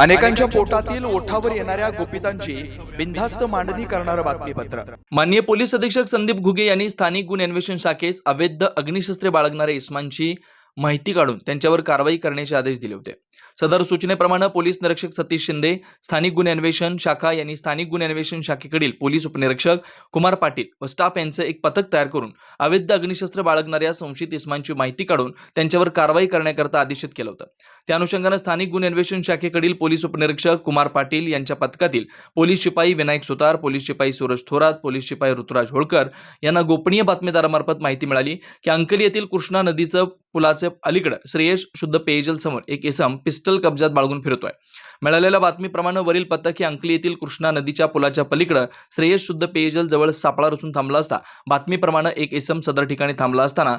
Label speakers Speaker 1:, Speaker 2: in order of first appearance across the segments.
Speaker 1: अनेकांच्या पोटातील ओठावर येणाऱ्या गोपितांची बिनधास्त मांडणी करणारं बातमीपत्र. माननीय पोलीस अधीक्षक संदीप घुगे यांनी स्थानिक गुन्हे अन्वेषण शाखेस अवैध अग्निशस्त्रे बाळगणाऱ्या इस्मांची माहिती काढून त्यांच्यावर कारवाई करण्याचे आदेश दिले होते. सदर सूचनेप्रमाणे पोलीस निरीक्षक सतीश शिंदे स्थानिक गुन्हे अन्वेषण शाखा यांनी स्थानिक गुन्हे अन्वेषण शाखेकडील पोलीस उपनिरीक्षक कुमार पाटील व स्टाफ यांचं एक पथक तयार करून अवैध अग्निशस्त्र बाळगणाऱ्या संशयित इस्मांची माहिती काढून त्यांच्यावर कारवाई करण्याकरता आदेशित केलं होतं. त्या अनुषंगानं स्थानिक गुन्हे अन्वेषण शाखेकडील पोलीस उपनिरीक्षक कुमार पाटील यांच्या पथकातील पोलीस शिपाई विनायक सुतार पोलीस शिपाई सूरज थोरात पोलीस शिपाई ऋतुराज होळकर यांना गोपनीय बातमीदारामार्फत माहिती मिळाली की अंकली येथील कृष्णा नदीचं पुलाचं अलीकडे श्रेयश शुद्ध पेयजल समोर एक इसम पिस्टल कब्जात बाळगून फिरतोय. मिळालेल्या बातमीप्रमाणे वरील पथक हे अंकली येथील कृष्णा नदीच्या पुलाच्या पलीकडे श्रेयश शुद्ध पेयजल जवळ सापळा रचून थांबला असता. बातमीप्रमाणे एक इसम सदर ठिकाणी थांबला असताना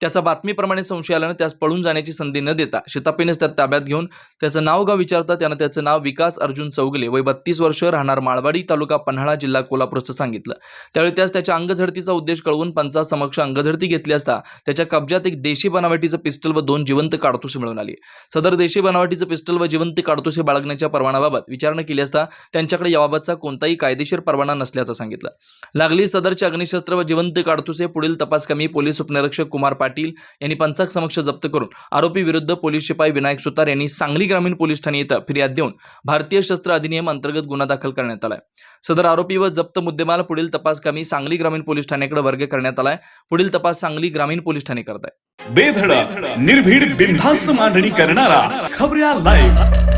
Speaker 1: त्याचा बातमीप्रमाणे संशय आल्यानं त्यास पळून जाण्याची संधी न देता शितापीनेच त्यात ताब्यात घेऊन त्याचं नाव का विचारता त्यानं त्याचं नाव विकास अर्जुन चौगले. वय बत्तीस वर्ष राहणार माळवाडी तालुका पन्हाळा जिल्हा कोल्हापूरचं सांगितलं. त्यावेळी त्यास त्याच्या अंगझडतीचा उद्देश कळवून पंचासमक्ष अंगझडती घेतली असता त्याच्या कब्जात एक देशी बनावटीचं पिस्टल व दोन जिवंत काडतुसे मिळून आली. सदर देशी बनावटीचं पिस्टल व जिवंत काडतुसे बाळगण्याच्या परवानाबाबत विचारणा केली असता त्यांच्याकडे याबाबतचा कोणताही कायदेशीर परवाना नसल्याचं सांगितलं. लागली सदरचे अग्निशस्त्र व जिवंत काडतुसे पुढील तपास कमी पोलीस उपनिरीक्षक कुमार पाटील यांनी पंचाक समक्ष जप्त करून आरोपी विरुद्ध पोलीस शिपाई विनायक सुतार यांनी सांगली ग्रामीण पोलीस ठाणे इथं फिर्याद देऊन भारतीय शस्त्र अधिनियम अंतर्गत गुन्हा दाखल करण्यात आलाय. सदर आरोपी व जप्त मुद्देमाल पुढील तपास कमी सांगली ग्रामीण पोलीस ठाण्याकडे वर्ग करण्यात आलाय. पुढील तपास सांगली ग्रामीण पोलीस ठाणे करत आहे
Speaker 2: बेधडक निर्भीड बिनधास्त मांडणी करणारा खबऱ्या लाईव्ह